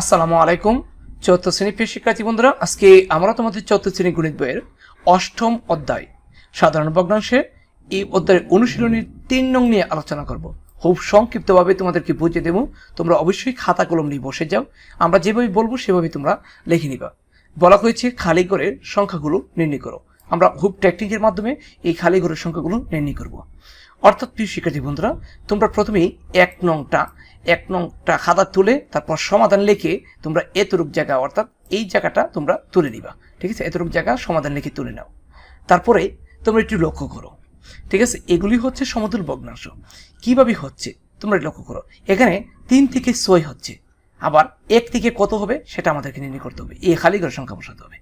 আসসালামু আলাইকুম। চতুর্থ শ্রেণি প্রিয় শিক্ষার্থী বন্ধুরা, আজকে আমরা তোমাদের চতুর্থ শ্রেণি গণিত বইয়ের অষ্টম অধ্যায়, সাধারণ ভগ্নাংশে এই অধ্যায়ের অনুশীলনীর তিন নং নিয়ে আলোচনা করব। খুব সংক্ষিপ্তভাবে তোমাদেরকে বুঝিয়ে দেবো। তোমরা অবশ্যই খাতা কলম নিয়ে বসে যাও। আমরা যেভাবে বলব সেভাবে তোমরা লিখে নিবা। বলা হয়েছে, খালি ঘরের সংখ্যাগুলো নির্ণয় করো। আমরা হুপ টেকনিকের মাধ্যমে এই খালি ঘরের সংখ্যাগুলো নির্ণয় করব। অর্থাৎ প্রিয় শিক্ষার্থী বন্ধুরা, তোমরা প্রথমেই এক নংটা এক নংটা খাতা তুলে তারপর সমাধান লিখে তোমরা এতরূপ জায়গা, অর্থাৎ এই জায়গাটা তোমরা তুলে নিবা। ঠিক আছে? এতরূপ জায়গা সমাধান লিখে তুলে নাও। তারপরে তোমরা একটু লক্ষ্য করো। ঠিক আছে? এগুলি হচ্ছে সমতুল ভগ্নাংশ। কীভাবে হচ্ছে? তোমরা লক্ষ্য করো। এখানে তিন থেকে ছয় হচ্ছে। আবার এক থেকে কত হবে? সেটা আমাদেরকে নির্ণয় করতে হবে। এই খালি ঘরের সংখ্যা বসাতে হবে।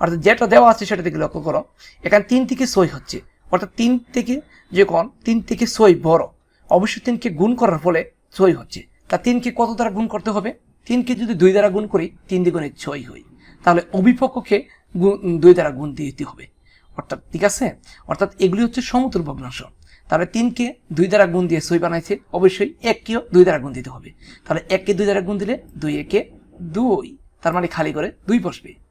অর্থাৎ যেটা দেওয়া আছে সেটা থেকে লক্ষ্য করো। এখানে তিন থেকে ছয় হচ্ছে। অর্থাৎ তিন থেকে যে যখন তিন থেকে ছয় বড় অবশ্যই তিনকে গুণ করার ফলে ছয় হচ্ছে। তা তিনকে কত দ্বারা গুণ করতে হবে? তিনকে যদি দুই দ্বারা গুণ করি, তিন দ্বিগুণে ছয় হই তাহলে অবিপক্ষকে গুণ- দুই দ্বারা গুণ দিয়ে দিতে হবে। অর্থাৎ ঠিক আছে? অর্থাৎ এগুলি হচ্ছে সমতুল ভগ্নাংশ। তাহলে তিনকে দুই দ্বারা গুণ দিয়ে ছয় বানাইছে, অবশ্যই এককেও দুই দ্বারা গুণ দিতে হবে। তাহলে এককে দুই দ্বারা গুণ দিলে দুই একে দুই। তার মানে খালি করে দুই বসবে।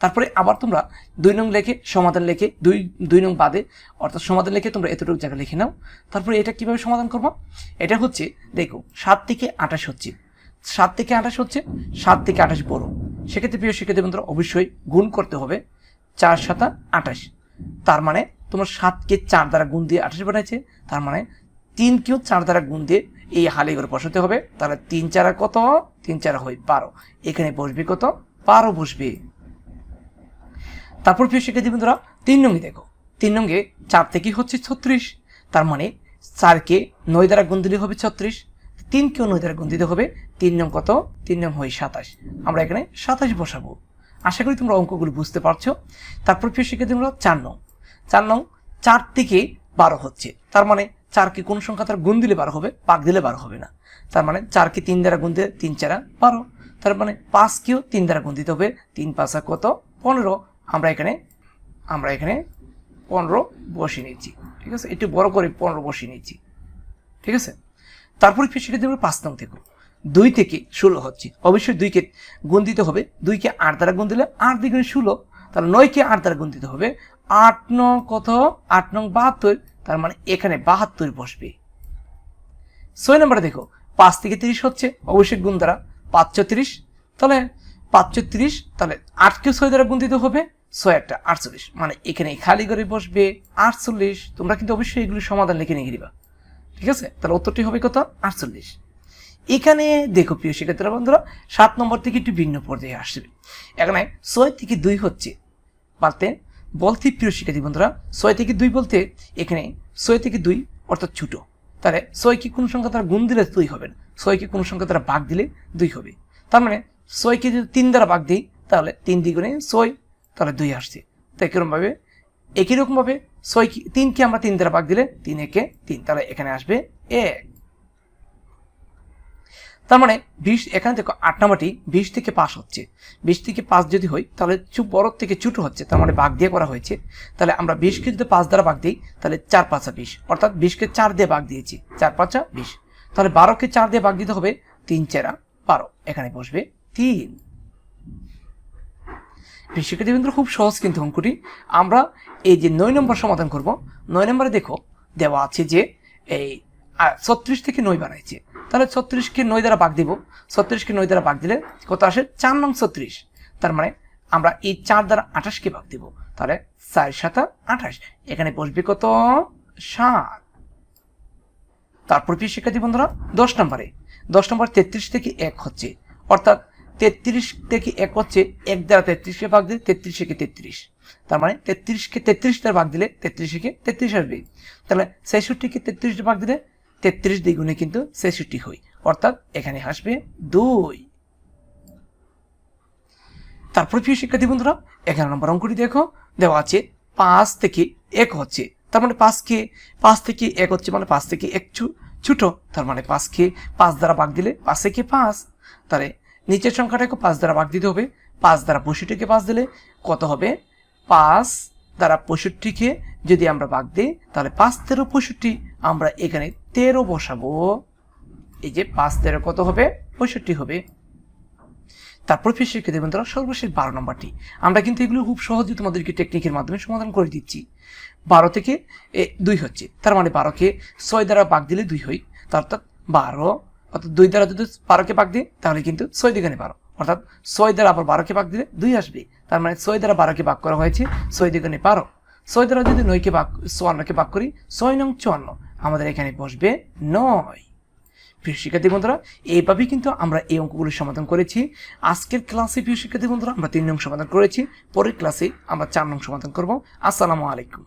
তারপরে আবার তোমরা দুই নং লেখে সমাধান লেখে দুই দুই নং বাদে, অর্থাৎ সমাধান লেখে তোমরা এতটুকু জায়গা লিখে নাও। তারপরে এটা কীভাবে সমাধান করব? এটা হচ্ছে, দেখো, সাত থেকে আঠাশ হচ্ছে। সাত থেকে আঠাশ হচ্ছে, সাত থেকে আঠাশ বড়। সেক্ষেত্রে প্রিয় শিক্ষার্থী বন্ধুরা, অবশ্যই গুণ করতে হবে চার সাতা আঠাশ। তার মানে তোমার সাতকে চার দ্বারা গুণ দিয়ে আঠাশ বানাইছে, তার মানে তিনকেও চার দ্বারা গুণ দিয়ে এই হালি করে বসাতে হবে। তাহলে তিন চারা কত? তিন চারা হয় বারো। এখানে বসবে কত? বারো বসবে। তারপর প্রিয় শিক্ষার্থী বন্ধুরা, তিন নঙ্গে দেখো। তিন নঙ্গে চার থেকে হচ্ছে ছত্রিশ, তার মানে চারকে নয় দ্বারা গুণ দিলে হবে ছত্রিশ তিনকেও নয় দ্বারা গুণ দিতে হবে তিন নং কত? তিন নং হয় সাতাশ। আমরা এখানে সাতাশ বসাবো। আশা করি তোমরা অঙ্কগুলো বুঝতে পারছ। তারপর প্রিয় শিক্ষার্থী বন্ধুরা, চার নং। চার নং চার থেকে বারো হচ্ছে। তার মানে চারকে কোন সংখ্যা তার গুণ দিলে বারো হবে, পাক দিলে বারো হবে না। তার মানে চারকে তিন দ্বারা গুণ দিলে তিন চারা বারো। তার মানে পাঁচকেও তিন দ্বারা গুণ দিতে হবে, তিন পাঁচা কত? পনেরো। আমরা এখানে আমরা এখানে পনেরো বসিয়ে নিচ্ছি। ঠিক আছে? একটু বড় করে পনেরো বসিয়ে নিচ্ছি। ঠিক আছে? তারপরে সেটা দেবো পাঁচ নং থেকে। দুই থেকে ষোলো হচ্ছে। অবশ্যই দুইকে গুণ দিতে হবে। দুইকে আট দ্বারা গুণ দিলে আট দ্বিগুণে ষোলো, তাহলে নয়কে আট দ্বারা গুণ দিতে হবে। আট নং কত? আট নং বাহাত্তর, তার মানে এখানে বাহাত্তর বসবে। ছয় নম্বরে দেখো, পাঁচ থেকে তিরিশ হচ্ছে। অবশ্যই গুণ দ্বারা পাঁচশো তিরিশ। তাহলে পাঁচশো তিরিশ তাহলে আটকে ছয় দ্বারা গুণ দিতে হবে, ছয় একটা আটচল্লিশ। মানে এখানে খালি করে বসবে, আটচল্লিশ। তোমরা কিন্তু অবশ্যই এগুলি সমাধান লিখে নিয়ে দিবা ঠিক আছে? তাহলে উত্তরটি হবে কত? আটচল্লিশ। এখানে দেখো প্রিয় শিক্ষার্থীরা, বন্ধুরা, সাত নম্বর থেকে একটু ভিন্ন পর্যায়ে আসবে এখানে ছয় থেকে দুই হচ্ছে বলতে বলতে প্রিয় শিক্ষার্থী বন্ধুরা, ছয় থেকে দুই বলতে এখানে ছয় থেকে দুই অর্থাৎ ছোটো। তাহলে ছয়কে কোন সংখ্যা তারা গুণ দিলে দুই হবে না। ছয়কে কোন সংখ্যা তারা ভাগ দিলে দুই হবে। তার মানে ছয়কে যদি তিন দ্বারা ভাগ দিই, তাহলে তিন দ্বিগুণে ছয়, তাহলে দুই আসছে। তো একরকমভাবে একই রকমভাবে ছয় তিনকে আমরা তিন দ্বারা ভাগ দিলে তিন একে তিন, তাহলে এখানে আসবে এক। তার মানে বিশ, এখানে দেখো আট নাম্বারটি বিশ থেকে পাস হচ্ছে। বিশ থেকে পাঁচ যদি হয়, তাহলে বড় থেকে ছোট হচ্ছে, তার মানে ভাগ দিয়ে করা হয়েছে। তাহলে আমরা বিশকে যদি পাঁচ দ্বারা ভাগ দিই, তাহলে চার পাঁচা বিশ, অর্থাৎ বিশকে চার দিয়ে ভাগ দিয়েছি, চার পাঁচা বিশ। তাহলে বারোকে চার দিয়ে ভাগ দিতে হবে তিন চেরা বারো, এখানে বসবে তিন। শিক্ষার্থী বিন্দু খুব সহজ কিন্তু অঙ্কটি। আমরা এই যে নয় নম্বর সমাধান করব, নয় নম্বরে দেখো, দেওয়া আছে যে এই ছত্রিশ থেকে নয় বানাইছে তাহলে ছত্রিশকে নয় দ্বারা বাঘ দিব। ছত্রিশকে নয় দ্বারা বাঘ দিলে কত আসে? চার নং ছত্রিশ। তার মানে আমরা এই চার দ্বারা আঠাশকে বাঘ দিব। তাহলে চার সাতা আঠাশ। এখানে বসবে কত? সাত। তারপর প্রিয় শিক্ষার্থী বন্ধুরা? দশ নম্বরে। দশ নম্বর তেত্রিশ থেকে এক হচ্ছে। অর্থাৎ তেত্রিশ থেকে এক হচ্ছে এক দ্বারা তেত্রিশকে ভাগ দিলে তেত্রিশ তেত্রিশকে তেত্রিশ। তার মানে তেত্রিশকে তেত্রিশ দ্বারা ভাগ দিলে তেত্রিশ তেত্রিশকে তেত্রিশ আসবে তাহলে ছেষট্টিকে তেত্রিশ ভাগ দিলে তেত্রিশ দ্বিগুণে কিন্তু ছেষট্টি হই অর্থাৎ এখানে আসবে দুই। তারপর প্রিয় শিক্ষার্থী বন্ধুরা, এগারো নম্বর অঙ্কটি দেখো। দেওয়া আছে পাঁচ থেকে এক হচ্ছে। তার মানে পাঁচকে পাঁচ থেকে এক হচ্ছে মানে পাঁচ থেকে এক ছোট। তার মানে পাঁচকে পাঁচ দ্বারা ভাগ দিলে পাঁচ থেকে পাঁচ। তাহলে নিচের সংখ্যাটাকে পাঁচ দ্বারা ভাগ দিতে হবে। পাঁচ দ্বারা পঁয়ষট্টিকে পাঁচ দিলে কত হবে? পাঁচ দ্বারা পঁয়ষট্টিকে যদি আমরা ভাগ দিই, তাহলে পাঁচ তেরো পঁয়ষট্টি আমরা এখানে তেরো বসাবো। এই যে পাঁচ তেরো কত হবে? পঁয়ষট্টি হবে। তারপর ফির শিক্ষার্থী বন্ধুরা, সর্বশেষ বারো নম্বরটি। আমরা কিন্তু এগুলো খুব সহজে তোমাদেরকে টেকনিকের মাধ্যমে সমাধান করে দিচ্ছি। বারো থেকে দুই হচ্ছে। তার মানে বারোকে ছয় দ্বারা পাক দিলে দুই তার অর্থাৎ বারো অর্থাৎ দুই দ্বারা যদি বারোকে পাক দিই, তাহলে কিন্তু ছয় দিগানে বারো। অর্থাৎ ছয় দ্বারা আবার বারোকে পাক দিলে দুই আসবে। তার মানে ছয় দ্বারা বারোকে পাক করা হয়েছে, ছয় দিগানে বারো। ছয় দ্বারা যদি নয়কে পাক চুয়ান্নকে পাক করি, ছয় নং চুয়ান্ন। আমাদের এখানে বসবে নয়। প্রিয় শিক্ষার্থী বন্ধুরা, এইভাবেই কিন্তু আমরা এই অঙ্কগুলি সমাধান করেছি। আজকের ক্লাসে প্রিয় শিক্ষার্থী বন্ধুরা, আমরা তিন নং সমাধান করেছি। পরের ক্লাসে আমরা চার নং সমাধান করব। আসসালামু আলাইকুম।